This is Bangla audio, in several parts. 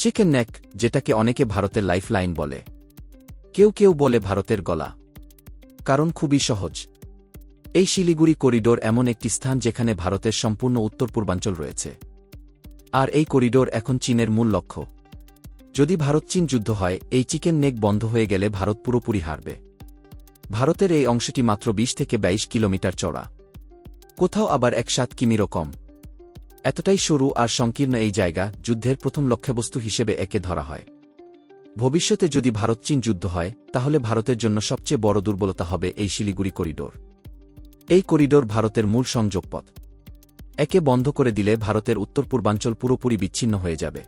চিকেন নেক, যেটাকে অনেকে ভারতের লাইফ লাইন বলে। কেউ কেউ বলে ভারতের গলা। কারণ খুবই সহজ। এই শিলিগুড়ি করিডোর এমন একটি স্থান যেখানে ভারতের সম্পূর্ণ উত্তর পূর্বাঞ্চল রয়েছে। আর এই করিডোর এখন চীনের মূল লক্ষ্য। যদি ভারত চীন যুদ্ধ হয়, এই চিকেন নেক বন্ধ হয়ে গেলে ভারত পুরোপুরি হারবে। ভারতের এই অংশটি মাত্র ২০ থেকে ২২ কিলোমিটার চড়া কোথাও আবার এক সাত কিমিরও কম। এতটাই সরু আর সংকীর্ণ এই জায়গা যুদ্ধের প্রথম লক্ষ্যবস্তু হিসেবে একে ধরা হয়। ভবিষ্যতে যদি ভারত চীন যুদ্ধ হয়, তাহলে ভারতের জন্য সবচেয়ে বড় দুর্বলতা হবে এই শিলিগুড়ি করিডোর। এই করিডোর ভারতের মূল সংযোগপথ। একে বন্ধ করে দিলে ভারতের উত্তর পূর্বাঞ্চল পুরোপুরি বিচ্ছিন্ন হয়ে যাবে।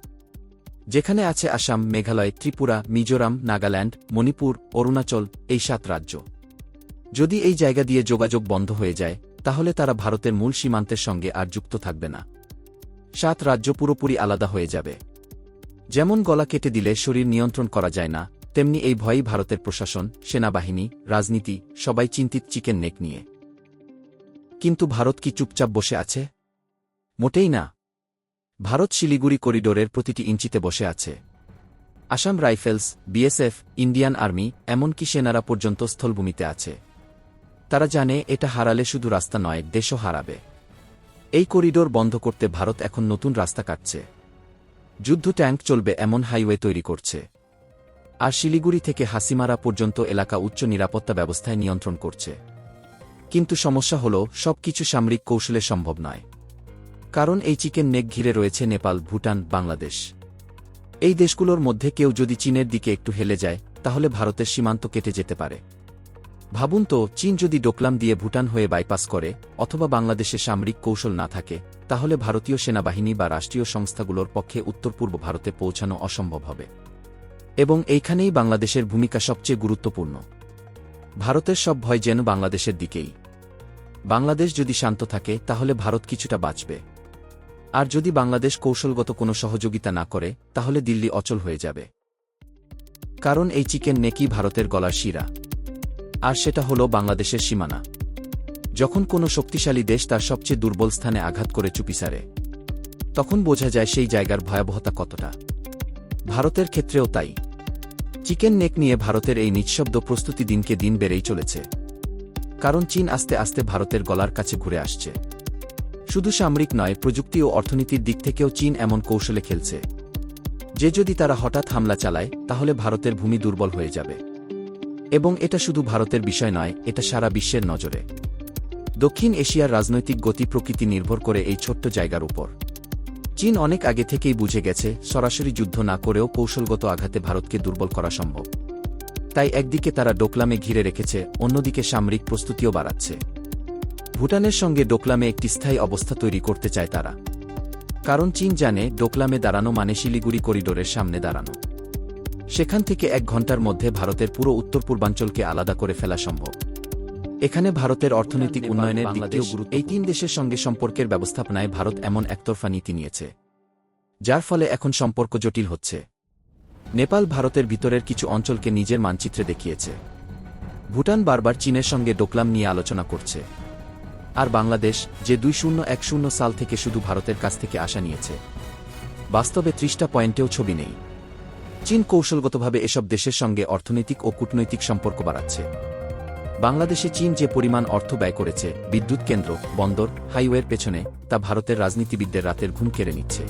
যেখানে আছে আসাম, মেঘালয়, ত্রিপুরা, মিজোরাম, নাগাল্যান্ড, মণিপুর, অরুণাচল, এই সাত রাজ্য। যদি এই জায়গা দিয়ে যোগাযোগ বন্ধ হয়ে যায়, তাহলে তারা ভারতের মূল সীমান্তের সঙ্গে আর যুক্ত থাকবে না। সাত রাজ্য পুরোপুরি আলাদা হয়ে যাবে। যেমন গলা কেটে দিলে শরীর নিয়ন্ত্রণ করা যায় না, তেমনি এই ভয়ই ভারতের প্রশাসন, সেনাবাহিনী, রাজনীতি, সবাই চিন্তিত চিকেন নেক নিয়ে। কিন্তু ভারত কি চুপচাপ বসে আছে? মোটেই না। ভারত শিলিগুড়ি করিডোরের প্রতিটি ইঞ্চিতে বসে আছে। Assam rifles, BSF, Indian army, এমনকি সেনারা পর্যন্ত স্থলভূমিতে আছে। তারা জানে এটা হারালে শুধু রাস্তা নয়, দেশও হারাবে। এই করিডোর বন্ধ করতে ভারত এখন নতুন রাস্তা কাটছে। যুদ্ধ ট্যাঙ্ক চলবে এমন হাইওয়ে তৈরি করছে। আর শিলিগুড়ি থেকে হাসিমারা পর্যন্ত এলাকা উচ্চ নিরাপত্তা ব্যবস্থায় নিয়ন্ত্রণ করছে। কিন্তু সমস্যা হল, সবকিছু সামরিক কৌশলে সম্ভব নয়। কারণ এই চিকেন নেক ঘিরে রয়েছে নেপাল, ভুটান, বাংলাদেশ। এই দেশগুলোর মধ্যে কেউ যদি চীনের দিকে একটু হেলে যায়, তাহলে ভারতের সীমান্ত কেটে যেতে পারে। ভাবুন তো, চীন যদি ডোকলাম দিয়ে ভুটান হয়ে বাইপাস করে, অথবা বাংলাদেশে সামরিক কৌশল না থাকে, তাহলে ভারতীয় সেনাবাহিনী বা রাষ্ট্রীয় সংস্থাগুলোর পক্ষে উত্তর পূর্ব ভারতে পৌঁছানো অসম্ভব হবে। এবং এইখানেই বাংলাদেশের ভূমিকা সবচেয়ে গুরুত্বপূর্ণ। ভারতের সব ভয় যেন বাংলাদেশের দিকেই। বাংলাদেশ যদি শান্ত থাকে, তাহলে ভারত কিছুটা বাঁচবে। আর যদি বাংলাদেশ কৌশলগত কোনো সহযোগিতা না করে, তাহলে দিল্লি অচল হয়ে যাবে। কারণ এই চিকেন নেকি ভারতের গলার শিরা। আর সেটা হল বাংলাদেশের সীমানা। যখন কোনো শক্তিশালী দেশ তার সবচেয়ে দুর্বল স্থানে আঘাত করে চুপিসারে তখন বোঝা যায় সেই জায়গার ভয়াবহতা কতটা। ভারতের ক্ষেত্রেও তাই। চিকেন নেক নিয়ে ভারতের এই নিঃশব্দ প্রস্তুতি দিনকে দিন বেড়েই চলেছে। কারণ চীন আস্তে আস্তে ভারতের গলার কাছে ঘুরে আসছে। শুধু সামরিক নয়, প্রযুক্তি ও অর্থনীতির দিক থেকেও চীন এমন কৌশলে খেলছে। যে যদি তারা হঠাৎ হামলা চালায়, তাহলে ভারতের ভূমি দুর্বল হয়ে যাবে। এবং এটা শুধু ভারতের বিষয় নয়, এটা সারা বিশ্বের নজরে। দক্ষিণ এশিয়ার রাজনৈতিক গতি প্রকৃতি নির্ভর করে এই ছোট্ট জায়গার উপর। চীন অনেক আগে থেকেই বুঝে গেছে, সরাসরি যুদ্ধ না করেও কৌশলগত আঘাতে ভারতকে দুর্বল করা সম্ভব। তাই একদিকে তারা ডোকলামে ঘিরে রেখেছে, অন্যদিকে সামরিক প্রস্তুতিও বাড়াচ্ছে। ভুটানের সঙ্গে ডোকলামে একটি স্থায়ী অবস্থা তৈরি করতে চায় তারা। কারণ চীন জানে, ডোকলামে দাঁড়ানো মানে শিলিগুড়ি করিডোরের সামনে দাঁড়ানো। সেখান থেকে এক ঘণ্টার মধ্যে ভারতের পুরো উত্তর পূর্বাঞ্চলকে আলাদা করে ফেলা সম্ভব। এখানে ভারতের অর্থনৈতিক উন্নয়নের দিকটিও গুরুত্ব এই তিন দেশের সঙ্গে সম্পর্কের ব্যবস্থাপনায় ভারত এমন একতরফা নীতি নিয়েছে যার ফলে এখন সম্পর্ক জটিল হচ্ছে। নেপাল ভারতের ভিতরের কিছু অঞ্চলকে নিজের মানচিত্রে দেখিয়েছে। ভুটান বারবার চীনের সঙ্গে ডোকলাম নিয়ে আলোচনা করছে। আর বাংলাদেশ যে দুই শূন্য এক শূন্য সাল থেকে শুধু ভারতের কাছ থেকে আশা নিয়েছে। বাস্তবে ত্রিশটা পয়েন্টেও ছবি নেই। চীন কৌশলগতভাবে এসব দেশের সঙ্গে অর্থনৈতিক ও কূটনৈতিক সম্পর্ক বাড়াচ্ছে। বাংলাদেশে চীন যে পরিমাণ অর্থ ব্যয় করেছে, বিদ্যুৎ কেন্দ্র, বন্দর, হাইওয়ের পেছনে, তা ভারতের রাজনীতিবিদদের রাতের ঘুম কেড়ে নিচ্ছে।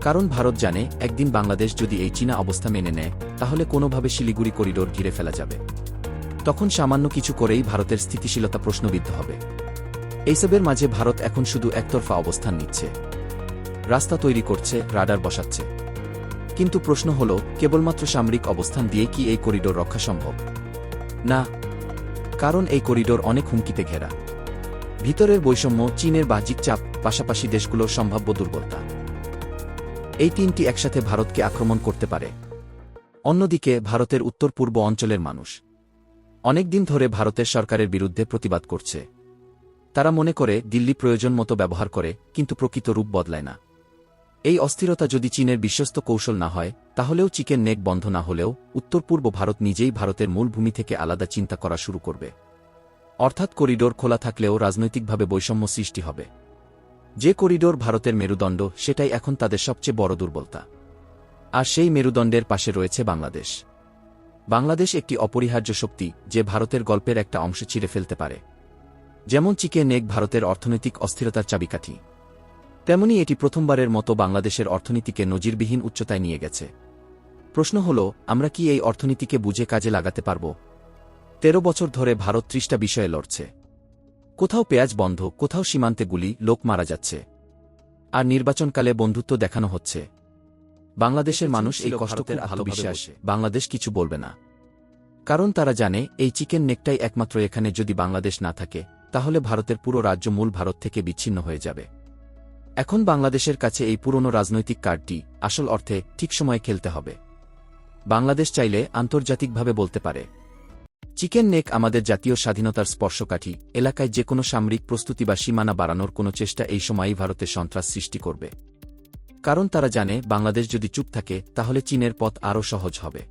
কারণ ভারত জানে, একদিন বাংলাদেশ যদি এই চীনা অবস্থা মেনে নেয়, তাহলে কোনোভাবে শিলিগুড়ি করিডোর ঘিরে ফেলা যাবে। তখন সামান্য কিছু করেই ভারতের স্থিতিশীলতা প্রশ্নবিদ্ধ হবে। এইসবের মাঝে ভারত এখন শুধু একতরফা অবস্থান নিচ্ছে। রাস্তা তৈরি করছে, রাডার বসাচ্ছে। কিন্তু প্রশ্ন হল, কেবলমাত্র সামরিক অবস্থান দিয়ে কি এই করিডোর রক্ষা সম্ভব? না, কারণ এই করিডোর অনেক হুমকিতে ঘেরা। ভিতরের বৈষম্য, চীনের বাহ্যিক চাপ, পাশাপাশি দেশগুলোর সম্ভাব্য দুর্বলতা। এই তিনটি একসাথে ভারতকে আক্রমণ করতে পারে। অন্যদিকে, ভারতের উত্তর পূর্ব অঞ্চলের মানুষ অনেকদিন ধরে ভারতের সরকারের বিরুদ্ধে প্রতিবাদ করছে। তারা মনে করে, দিল্লি প্রয়োজন মতো ব্যবহার করে, কিন্তু প্রকৃত রূপ বদলায় না। এই অস্থিরতা যদি চীনের বিশ্বস্ত কৌশল না হয়, তাহলেও চিকেন নেক বন্ধ না হলেও উত্তর পূর্ব ভারত নিজেই ভারতের মূল ভূমি থেকে আলাদা চিন্তা করা শুরু করবে। অর্থাৎ করিডোর খোলা থাকলেও রাজনৈতিকভাবে বৈষম্য সৃষ্টি হবে। যে করিডোর ভারতের মেরুদণ্ড, সেটাই এখন তাদের সবচেয়ে বড় দুর্বলতা। আর সেই মেরুদণ্ডের পাশে রয়েছে বাংলাদেশ। বাংলাদেশ একটি অপরিহার্য শক্তি, যে ভারতের গল্পের একটা অংশ ছিঁড়ে ফেলতে পারে। যেমন চিকেন নেক ভারতের অর্থনৈতিক অস্থিরতার চাবিকাঠি। তেমনি এটি প্রথমবারের মতো বাংলাদেশের অর্থনীতিকে নজিরবিহীন উচ্চতায় নিয়ে গেছে। প্রশ্ন হল আমরা কি এই অর্থনীতিকে বুঝে কাজে লাগাতে পারব? তেরো বছর ধরে ভারত ত্রিশটা বিষয়ে লড়ছে। কোথাও পেঁয়াজ বন্ধ কোথাও সীমান্তে গুলি লোক মারা যাচ্ছে। আর নির্বাচনকালে বন্ধুত্ব দেখানো হচ্ছে। বাংলাদেশের মানুষ এই কষ্টকে ভালোবেসে আসে বাংলাদেশ কিছু বলবে না। কারণ তারা জানে এই চিকেন নেকটাই একমাত্র এখানে যদি বাংলাদেশ না থাকে তাহলে ভারতের পুরো রাজ্য মূল ভারত থেকে বিচ্ছিন্ন হয়ে যাবে। এখন বাংলাদেশের কাছে এই পুরনো রাজনৈতিক কার্ডটি আসল অর্থে ঠিক সময়ে খেলতে হবে। বাংলাদেশ চাইলে আন্তর্জাতিকভাবে বলতে পারে। চিকেন নেক আমাদের জাতীয় স্বাধীনতার স্পর্শকাঠি, এলাকায় যে কোনো সামরিক প্রস্তুতি বা সীমানা বাড়ানোর কোনো চেষ্টা এই সময়ই ভারতে সন্ত্রাস সৃষ্টি করবে। কারণ তারা জানে, বাংলাদেশ যদি চুপ থাকে, তাহলে চীনের পথ আরও সহজ হবে।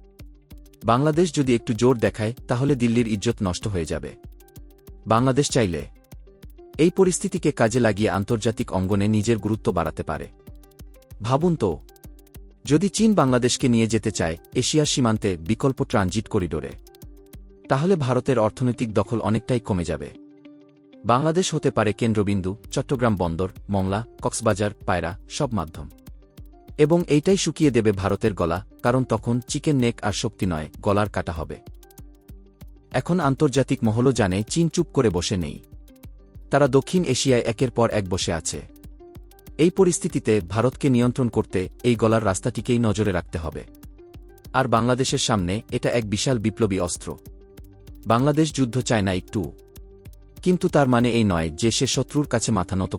বাংলাদেশ যদি একটু জোর দেখায়, তাহলে দিল্লির ইজ্জত নষ্ট হয়ে যাবে। বাংলাদেশ চাইলে এই পরিস্থিতিকে কাজে লাগিয়ে আন্তর্জাতিক অঙ্গনে নিজের গুরুত্ব বাড়াতে পারে। ভাবুন তো, যদি চীন বাংলাদেশকে নিয়ে যেতে চায় এশিয়ার সীমান্তে বিকল্প ট্রানজিট করিডোরে, তাহলে ভারতের অর্থনৈতিক দখল অনেকটাই কমে যাবে। বাংলাদেশ হতে পারে কেন্দ্রবিন্দু, চট্টগ্রাম বন্দর, মংলা, কক্সবাজার, পায়রা, সব মাধ্যম। এবং এইটাই শুকিয়ে দেবে ভারতের গলা, কারণ তখন চিকেন নেক আর শক্তি নয়, গলার কাটা হবে। এখন আন্তর্জাতিক মহলও জানে, চীন চুপ করে বসে নেই। তারা দক্ষিণ এশিয়ায় একের পর এক বসে আছে। এই পরিস্থিতিতে ভারতকে নিয়ন্ত্রণ করতে এই গলার রাস্তাটিকেই নজরে রাখতে হবে। আর বাংলাদেশের সামনে এটা এক বিশাল বিপ্লবী অস্ত্র। বাংলাদেশ যুদ্ধ চায় না একটু। কিন্তু তার মানে এই নয় যে সে শত্রুর কাছে মাথা নত